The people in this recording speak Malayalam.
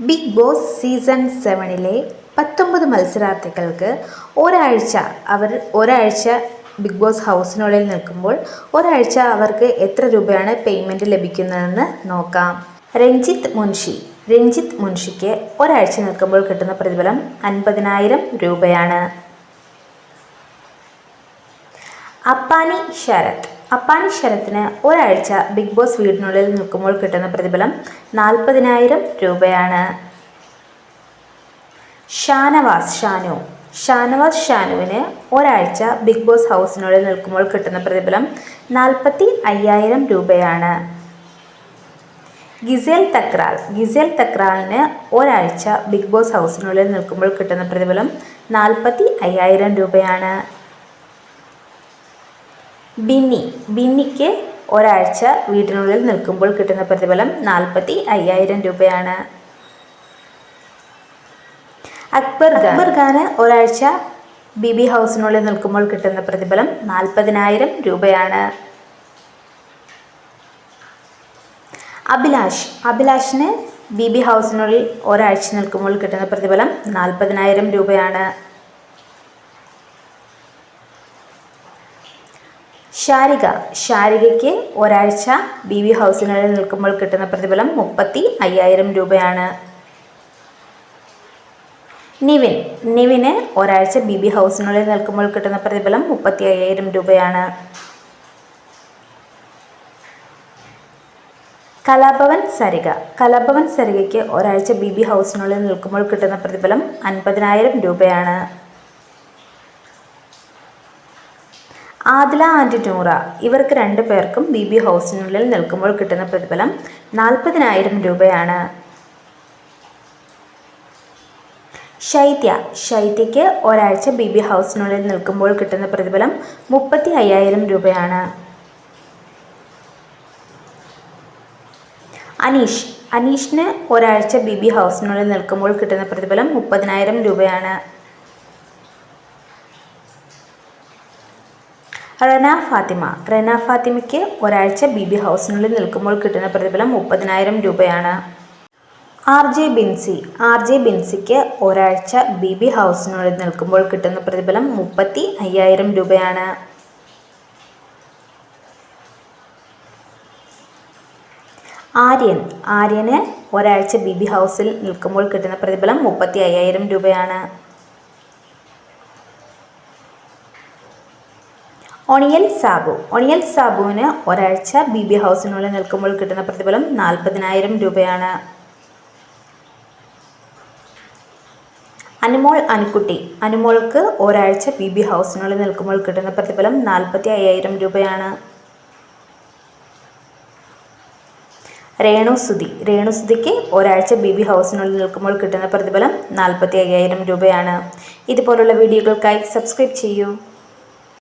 ബിഗ് ബോസ് സീസൺ സെവനിലെ പത്തൊമ്പത് മത്സരാർത്ഥികൾക്ക് ഒരാഴ്ച അവർ ഒരാഴ്ച ബിഗ് ബോസ് ഹൗസിനുള്ളിൽ നിൽക്കുമ്പോൾ ഒരാഴ്ച അവർക്ക് എത്ര രൂപയാണ് പേയ്മെന്റ് ലഭിക്കുന്നതെന്ന് നോക്കാം. രഞ്ജിത്ത് മുൻഷി. രഞ്ജിത്ത് മുൻഷിക്ക് ഒരാഴ്ച നിൽക്കുമ്പോൾ കിട്ടുന്ന പ്രതിഫലം അൻപതിനായിരം രൂപയാണ്. അപ്പാനി ശരത്. അപ്പാനി ശരത്തിന് ഒരാഴ്ച ബിഗ് ബോസ് വീടിനുള്ളിൽ നിൽക്കുമ്പോൾ കിട്ടുന്ന പ്രതിഫലം നാൽപ്പതിനായിരം രൂപയാണ്. ഷാനവാസ് ഷാനു. ഷാനവാസ് ഷാനുവിന് ഒരാഴ്ച ബിഗ് ബോസ് ഹൗസിനുള്ളിൽ നിൽക്കുമ്പോൾ കിട്ടുന്ന പ്രതിഫലം നാൽപ്പത്തി അയ്യായിരം രൂപയാണ്. ഗിസേൽ തക്രാൽ. ഗിസേൽ തക്രാലിന് ഒരാഴ്ച ബിഗ് ബോസ് ഹൗസിനുള്ളിൽ നിൽക്കുമ്പോൾ കിട്ടുന്ന പ്രതിഫലം നാൽപ്പത്തി അയ്യായിരം രൂപയാണ്. ബിന്നി. ബിന്നിക്ക് ഒരാഴ്ച വീട്ടിനുള്ളിൽ നിൽക്കുമ്പോൾ കിട്ടുന്ന പ്രതിഫലം നാൽപ്പത്തി അയ്യായിരം രൂപയാണ്. അക്ബർ അക്ബർ ഖാന് ഒരാഴ്ച ബി ബി ഹൗസിനുള്ളിൽ നിൽക്കുമ്പോൾ കിട്ടുന്ന പ്രതിഫലം നാൽപ്പതിനായിരം രൂപയാണ്. അഭിലാഷ്. അഭിലാഷിന് ബി ബി ഹൗസിനുള്ളിൽ ഒരാഴ്ച നിൽക്കുമ്പോൾ കിട്ടുന്ന പ്രതിഫലം നാൽപ്പതിനായിരം രൂപയാണ്. ശാരിക. ശാരികയ്ക്ക് ഒരാഴ്ച ബി വി ഹൗസിനുള്ളിൽ നിൽക്കുമ്പോൾ കിട്ടുന്ന പ്രതിഫലം മുപ്പത്തി അയ്യായിരം രൂപയാണ്. നിവിൻ. നിവിന് ഒരാഴ്ച ബി ബി ഹൗസിനുള്ളിൽ നിൽക്കുമ്പോൾ കിട്ടുന്ന പ്രതിഫലം മുപ്പത്തി അയ്യായിരം രൂപയാണ്. കലാഭവൻ സരിക കലാഭവൻ സരികയ്ക്ക് ഒരാഴ്ച ബി ബി ഹൗസിനുള്ളിൽ നിൽക്കുമ്പോൾ കിട്ടുന്ന പ്രതിഫലം അൻപതിനായിരം രൂപയാണ്. ആദില ആൻഡ് നൂറ. ഇവർക്ക് രണ്ടു പേർക്കും ബി ബി ഹൗസിനുള്ളിൽ നിൽക്കുമ്പോൾ കിട്ടുന്ന പ്രതിഫലം നാൽപ്പതിനായിരം രൂപയാണ്. ശൈത്യ. ശൈത്യയ്ക്ക് ഒരാഴ്ച ബി ബി ഹൗസിനുള്ളിൽ നിൽക്കുമ്പോൾ കിട്ടുന്ന പ്രതിഫലം മുപ്പത്തി അയ്യായിരം രൂപയാണ്. അനീഷ്. അനീഷിന് ഒരാഴ്ച ബി ബി ഹൗസിനുള്ളിൽ നിൽക്കുമ്പോൾ കിട്ടുന്ന പ്രതിഫലം മുപ്പതിനായിരം രൂപയാണ്. റന ഫാത്തിമ. റന ഫാത്തിമയ്ക്ക് ഒരാഴ്ച ബി ബി ഹൗസിനുള്ളിൽ നിൽക്കുമ്പോൾ കിട്ടുന്ന പ്രതിഫലം മുപ്പതിനായിരം രൂപയാണ്. R J Binsi. R J ബിൻസിക്ക് ഒരാഴ്ച ബി ബി ഹൗസിനുള്ളിൽ നിൽക്കുമ്പോൾ കിട്ടുന്ന പ്രതിഫലം മുപ്പത്തി അയ്യായിരം രൂപയാണ്. ആര്യൻ. ആര്യന് ഒരാഴ്ച ബി ബി ഹൗസിൽ നിൽക്കുമ്പോൾ കിട്ടുന്ന പ്രതിഫലം മുപ്പത്തി അയ്യായിരം രൂപയാണ്. ഒണിയൽ സാബു. ഒണിയൽ സാബുവിന് ഒരാഴ്ച ബി ബി ഹൗസിനുള്ളിൽ നിൽക്കുമ്പോൾ കിട്ടുന്ന പ്രതിഫലം നാൽപ്പതിനായിരം രൂപയാണ്. അനുമോൾ അനുക്കുട്ടി അനുമോൾക്ക് ഒരാഴ്ച ബി ബി ഹൗസിനുള്ളിൽ നിൽക്കുമ്പോൾ കിട്ടുന്ന പ്രതിഫലം നാൽപ്പത്തി അയ്യായിരം രൂപയാണ്. രേണു രേണുസുതിക്ക് ഒരാഴ്ച ബി ബി ഹൗസിനുള്ളിൽ നിൽക്കുമ്പോൾ കിട്ടുന്ന പ്രതിഫലം നാൽപ്പത്തി അയ്യായിരം രൂപയാണ്. ഇതുപോലുള്ള വീഡിയോകൾക്കായി സബ്സ്ക്രൈബ് ചെയ്യൂ.